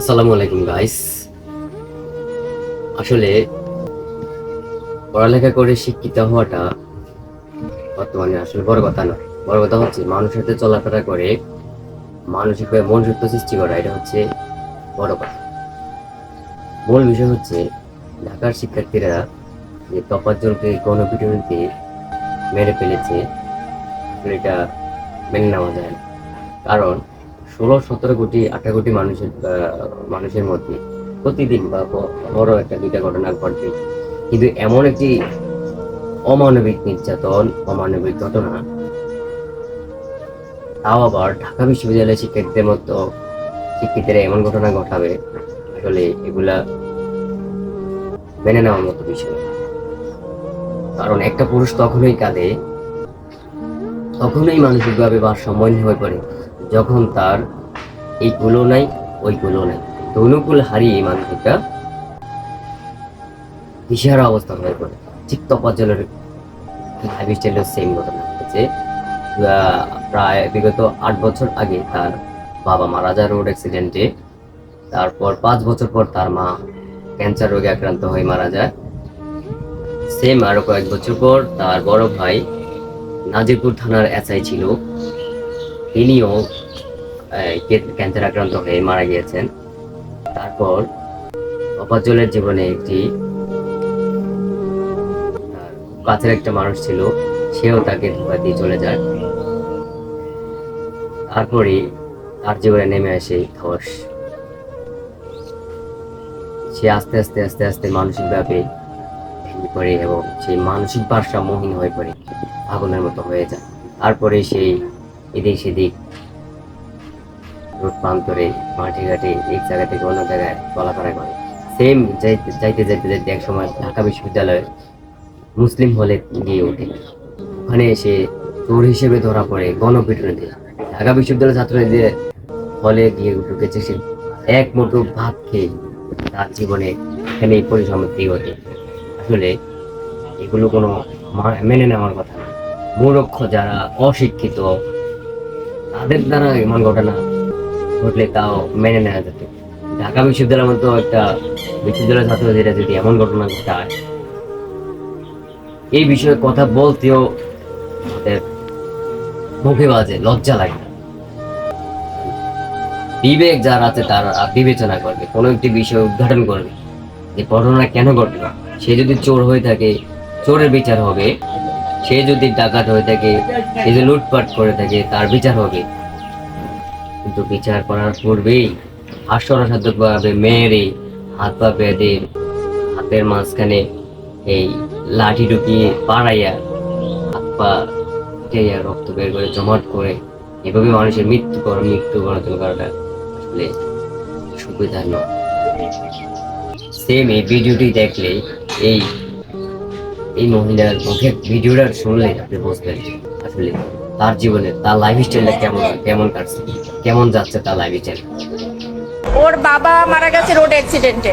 আসসালামু আলাইকুম গাইস আসলে পড়ালেখা করে শিক্ষিত হওয়াটা বর্তমানে আসলে বড় কথা নয়। বড় কথা হচ্ছে মানুষের সাথে চলাফেরা করে মানসিকভাবে মনুষ্যত্ব সৃষ্টি করা, এটা হচ্ছে বড় কথা। মূল বিষয় হচ্ছে ঢাকার শিক্ষার্থীরা যে তপাজ্জলকে গণপিটুনিতে মেরে ফেলেছে এটা মেনে নেওয়া যায় না। কারণ ষোলো, সতেরো কোটি, আঠারো কোটি মানুষের মানুষের মধ্যে প্রতিদিন বা বড় একটা দুইটা ঘটনা ঘটবে কিন্তু এমন একটি অমানবিক নির্যাতন, অমানবিক ঘটনা, তাও আবার ঢাকা বিশ্ববিদ্যালয়ের শিক্ষার্থীদের মতো শিক্ষিতরা এমন ঘটনা ঘটাবে, আসলে এগুলা মেনে নেওয়ার মতো বিষয় কারণ একটা পুরুষ তখনই কাঁদে, তখনই মানসিকভাবে ভারসাম্যহীন হয়ে পড়ে। যখন তার এই কুলো নাই, ওই কুলো নাই। তো অনুকূল হারিয়ে মানসিকটা দিশাহারা অবস্থা হয়ে পড়ে ঠিক তপাজ্জলের লাইফ সেম ঘটনা হচ্ছে প্রায় বিগত আট বছর আগে তার বাবা মারা যায় রোড অ্যাক্সিডেন্টে তারপর পাঁচ বছর পর তার মা ক্যান্সার রোগে আক্রান্ত হয়ে মারা যায়। সেম আরও কয়েক বছর পর তার বড় ভাই নাজিরপুর থানার এসআই ছিল। তিনিও ক্যান্সার আক্রান্ত হয়ে মারা গিয়েছেন। তারপর অপাজলের জীবনে একটি কাছের একটা মানুষ ছিল, সেও তাকে ধোকা দিয়ে চলে যায়। তারপরে তার জীবনে নেমে আসে ধস। সে আস্তে আস্তে আস্তে আস্তে মানসিকভাবে ভেঙে পড়ে এবং সেই মানসিক ভারসাম্যহীন হয়ে পড়ে, আগুনের মতো হয়ে যায়। তারপরে সেই এদিক সেদিক রোড প্রান্তরে মাঠে ঘাটে এক জায়গা থেকে অন্য জায়গায় চলাফেরা করে। সেম যাইতে যাইতে যাইতে এক সময় ঢাকা বিশ্ববিদ্যালয়ে মুসলিম হলে গিয়ে ওঠে। ওখানে এসে চোর হিসেবে ধরা পড়ে গণপিটুনিতে। ঢাকা বিশ্ববিদ্যালয়ের ছাত্রদের হলে গিয়ে ঢুকেছে সে এক মুঠো ভাত খেয়ে তার জীবনে এখানে এই পরিসমাপ্তি ঘটে। আসলে এগুলো কোনো মেনে নেওয়ার কথা না। মূর্খ যারা অশিক্ষিত তাদের দ্বারা এমন ঘটনা ঘটলে তাও মেনে নেওয়া যেত ঢাকা বিশ্ববিদ্যালয়ের মতো একটা বিশ্ববিদ্যালয়ের ছাত্রছাত্রীরা যদি এমন ঘটনা ঘটায়, এই বিষয়ে কথা বলতেও আমাদের মুখে বাজে, লজ্জা লাগে না। বিবেক যার আছে তার বিবেচনা করবে, কোনো একটি বিষয় উদ্ঘাটন করবে, যে ঘটনা কেন ঘটলো সে যদি চোর হয়ে থাকে, চোরের বিচার হবে সে যদি ডাকাত হয়ে থাকে, সে যদি লুটপাট করে থাকে, তার বিচার হবে। কিন্তু বিচার করার পূর্বেই হাস্যরসাধ্য মেয়েরে হাত পা বেঁধে হাতের মাঝখানে এই লাঠি ঢুকিয়ে পাড়াইয়া হাত পা টেইয়া রক্ত বের করে জমাট করে এভাবে মানুষের মৃত্যু কর, মৃত্যু গণতন করাটা আসলে সুবিধা নয়। সেম এই ভিডিওটি দেখলে এই এই মহিলার মুখে ভিডিওটা শুনলে আপনি বুঝবেন আসলে তার জীবনে তার লাইফ স্টাইলটা কেমন কেমন কাটছে, কেমন যাচ্ছে তার লাইফ স্টাইল ওর বাবা মারা গেছে রোড অ্যাক্সিডেন্টে